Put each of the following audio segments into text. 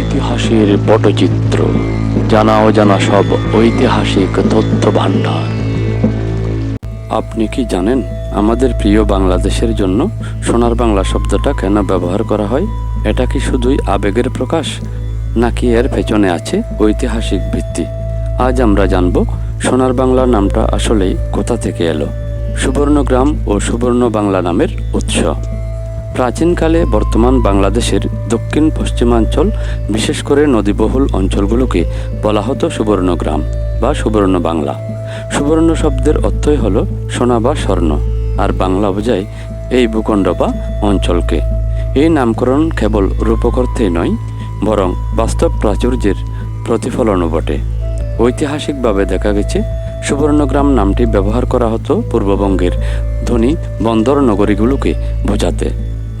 ইতিহাসের পটচিত্র, জানা অজানা সব ঐতিহাসিক তথ্য ভাণ্ডার আপনি কি জানেন আমাদের প্রিয় বাংলাদেশের জন্য সোনার বাংলা শব্দটা কেন ব্যবহার করা হয়? এটা কি শুধুই আবেগের প্রকাশ, নাকি এর পেছনে আছে ঐতিহাসিক ভিত্তি? আজ আমরা জানব সোনার বাংলা নামটা আসলেই কোথা থেকে এলো। সুবর্ণগ্রাম ও সুবর্ণ বাংলা নামের উৎস। প্রাচীনকালে বর্তমান বাংলাদেশের দক্ষিণ পশ্চিমাঞ্চল, বিশেষ করে নদীবহুল অঞ্চলগুলোকে বলা হতো সুবর্ণগ্রাম বা সুবর্ণ বাংলা। সুবর্ণ শব্দের অর্থই হল সোনা বা স্বর্ণ, আর বাংলা বোঝায় এই ভূখণ্ড বা অঞ্চলকে। এই নামকরণ কেবল রূপক অর্থেই নয়, বরং বাস্তব প্রাচুর্যের প্রতিফলনও বটে। ঐতিহাসিকভাবে দেখা গেছে সুবর্ণগ্রাম নামটি ব্যবহার করা হতো পূর্ববঙ্গের ধনী বন্দর নগরীগুলোকে বোঝাতে।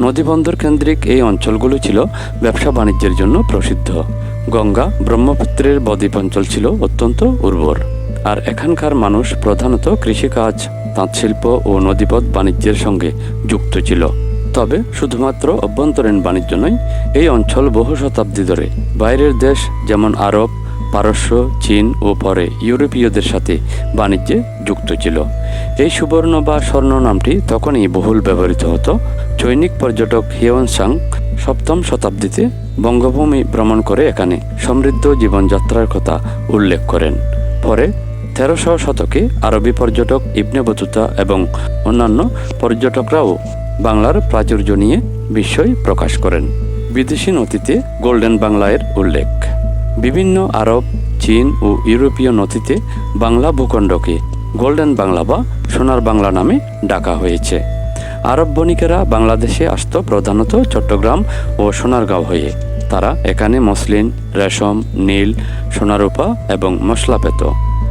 নদীবন্দর কেন্দ্রিক এই অঞ্চলগুলো ছিল ব্যবসা বাণিজ্যের জন্য প্রসিদ্ধ। গঙ্গা ব্রহ্মপুত্রের বদ্বীপ অঞ্চল ছিল অত্যন্ত উর্বর। আর এখানকার মানুষ প্রধানত কৃষিকাজ, তাঁতশিল্প ও নদীপথ বাণিজ্যের সঙ্গে যুক্ত ছিল। তবে শুধুমাত্র অভ্যন্তরীণ বাণিজ্য নয়, এই অঞ্চল বহু শতাব্দী ধরে বাইরের দেশ, যেমন আরব পারস্য, চীন ও পরে ইউরোপীয়দের সাথে বাণিজ্যে যুক্ত ছিল। এই সুবর্ণ বা স্বর্ণ নামটি তখনই বহুল ব্যবহৃত হতো। চৈনিক পর্যটক হিয়ন সাং সপ্তম শতাব্দীতে বঙ্গভূমি ভ্রমণ করে এখানে সমৃদ্ধ জীবনযাত্রার কথা উল্লেখ করেন। পরে তেরোশো শতকে আরবি পর্যটক ইবনে বতুতা এবং অন্যান্য পর্যটকরাও বাংলার প্রাচুর্য নিয়ে বিস্ময় প্রকাশ করেন। বিদেশি নথিতে গোল্ডেন বাংলায়ের উল্লেখ। বিভিন্ন আরব, চীন ও ইউরোপীয় নথিতে বাংলা ভূখণ্ডকে গোল্ডেন বাংলা বা সোনার বাংলা নামে ডাকা হয়েছে। আরব বণিকেরা বাংলাদেশে আসত প্রধানত চট্টগ্রাম ও সোনারগাঁও হয়ে। তারা এখানে মসলিন, রেশম, নীল, সোনারূপা এবং মশলা পেত।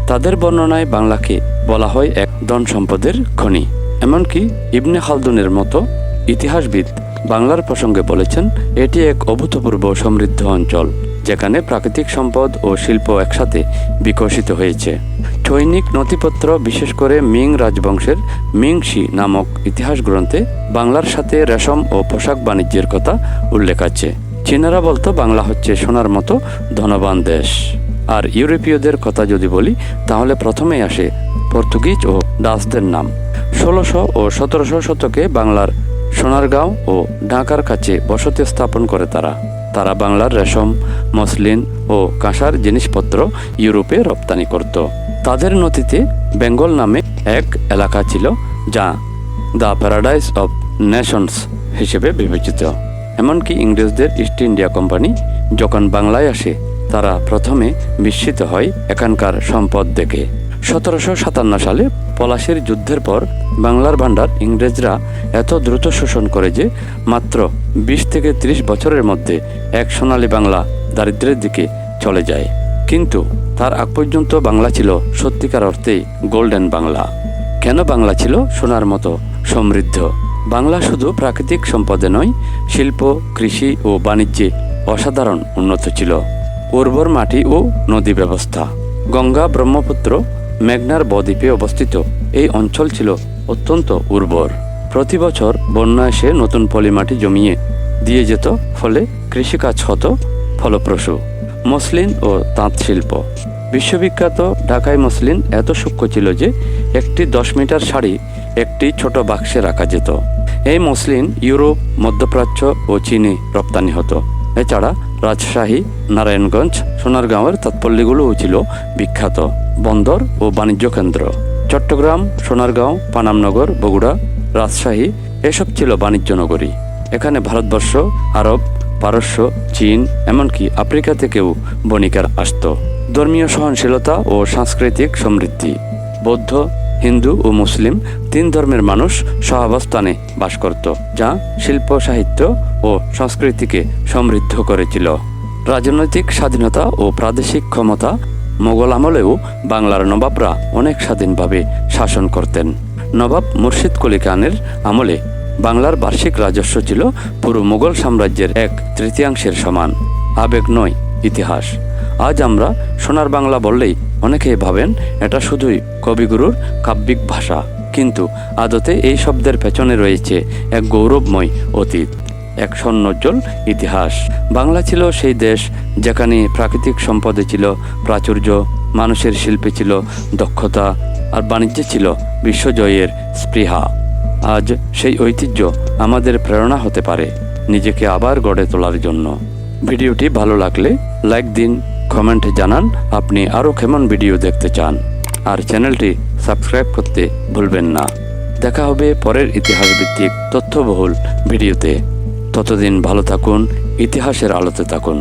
তাদের বর্ণনায় বাংলাকে বলা হয় এক ধন সম্পদের খনি। এমনকি ইবনে খালদুনের মতো ইতিহাসবিদ বাংলার প্রসঙ্গে বলেছেন, এটি এক অভূতপূর্ব সমৃদ্ধ অঞ্চল। যেখানে প্রাকৃতিক সম্পদ ও শিল্প একসাথে বিকশিত হয়েছে। সৈনিক নথিপত্র, বিশেষ করে মিং রাজবংশের মিংশি নামক ইতিহাস গ্রন্থে বাংলার সাথে রেশম ও পোশাক বাণিজ্যের কথা উল্লেখ আছে। চীনারা বলতো, বাংলা হচ্ছে সোনার মতো ধনবান দেশ। আর ইউরোপীয়দের কথা যদি বলি, তাহলে প্রথমেই আসে পর্তুগিজ ও ডাচদের নাম। ষোলোশো ও সতেরোশো শতকে বাংলার সোনারগাঁও ও ঢাকার কাছে বসতি স্থাপন করে তারা। তারা বাংলার রেশম মসলিন ও কাঁসার জিনিসপত্র ইউরোপে রপ্তানি করত। তাদের নথিতে বেঙ্গল নামে এক এলাকা ছিল যা দ্য প্যারাডাইস অব নেশনস হিসেবে বিবেচিত। এমনকি ইংরেজদের ইস্ট ইন্ডিয়া কোম্পানি যখন বাংলায় আসে, তারা প্রথমে বিস্মিত হয় এখানকার সম্পদ দেখে। সতেরোশো সাতান্ন সালে পলাশির যুদ্ধের পর বাংলার ভাণ্ডার ইংরেজরা এত দ্রুত শোষণ করে যে মাত্র বিশ থেকে ত্রিশ বছরের মধ্যে এক সোনালী বাংলা দারিদ্র্যের দিকে চলে যায়। কিন্তু তার আগ পর্যন্ত বাংলা ছিল সত্যিকার অর্থেই গোল্ডেন বাংলা। কেন বাংলা ছিল? সোনার মতো সমৃদ্ধ। বাংলা শুধু প্রাকৃতিক সম্পদে নয়, শিল্প, কৃষি ও বাণিজ্যে অসাধারণ উন্নত ছিল। উর্বর মাটি ও নদী ব্যবস্থা। গঙ্গা ব্রহ্মপুত্র মেঘনার বদ্বীপে অবস্থিত। এই অঞ্চল ছিল অত্যন্ত উর্বর। প্রতি বছর বন্যা এসে নতুন পলিমাটি জমিয়ে দিয়ে যেত, ফলে কৃষিকাজ হতো ফলপ্রসূ। মসলিন ও তাঁত শিল্প। বিশ্ববিখ্যাত ঢাকায় মসলিন এত সূক্ষ্ম ছিল যে একটি দশ মিটার শাড়ি একটি ছোট বাক্সে রাখা যেত। এই মসলিন ইউরোপ, মধ্যপ্রাচ্য ও চীনে রপ্তানি হতো। এছাড়া রাজশাহী, নারায়ণগঞ্জ, সোনারগাঁওয়ের তাৎপল্যগুলোও ছিল বিখ্যাত। বন্দর ও বাণিজ্য কেন্দ্র। চট্টগ্রাম, সোনারগাঁও, পানামনগর, বগুড়া, রাজশাহী, এসব ছিল বাণিজ্য নগরী। এখানে ভারতবর্ষ, আরব, পারস্য, চীন, এমনকি আফ্রিকা থেকেও বণিকার আসত। ধর্মীয় সহনশীলতা ও সাংস্কৃতিক সমৃদ্ধি। বৌদ্ধ, হিন্দু ও মুসলিম তিন ধর্মের মানুষ সহাবস্থানে বাস করত, যা শিল্প, সাহিত্য ও সংস্কৃতিকে সমৃদ্ধ করেছিল। রাজনৈতিক স্বাধীনতা ও প্রাদেশিক ক্ষমতা মোগল আমলেও বাংলার নবাবরা অনেক স্বাধীনভাবে শাসন করতেন। নবাব মুর্শিদ কলি খানের আমলে বাংলার বার্ষিক রাজস্ব ছিল পুরো মুঘল সাম্রাজ্যের এক তৃতীয়াংশের সমান। আবেগ নয়, ইতিহাস। আজ আমরা সোনার বাংলা বললেই অনেকেই ভাবেন এটা শুধুই কবিগুরুর কাব্যিক ভাষা। কিন্তু আদতে এই শব্দের পেছনে রয়েছে এক গৌরবময় অতীত। এক স্বর্ণোজ্জ্বল ইতিহাস। বাংলা ছিল সেই দেশ যেখানে প্রাকৃতিক সম্পদে ছিল প্রাচুর্য, মানুষের শিল্পে ছিল দক্ষতা আর বাণিজ্যে ছিল বিশ্বজয়ের স্পৃহা। আজ সেই ঐতিহ্য আমাদের প্রেরণা হতে পারে, নিজেকে আবার গড়ে তোলার জন্য। ভিডিওটি ভালো লাগলে লাইক দিন, কমেন্টে জানান, আপনি আরও কেমন ভিডিও দেখতে চান। আর চ্যানেলটি সাবস্ক্রাইব করতে ভুলবেন না। দেখা হবে পরের ইতিহাস ভিত্তিক তথ্যবহুল ভিডিওতে। ততদিন ভালো থাকুন ইতিহাসের আলোতে থাকুন।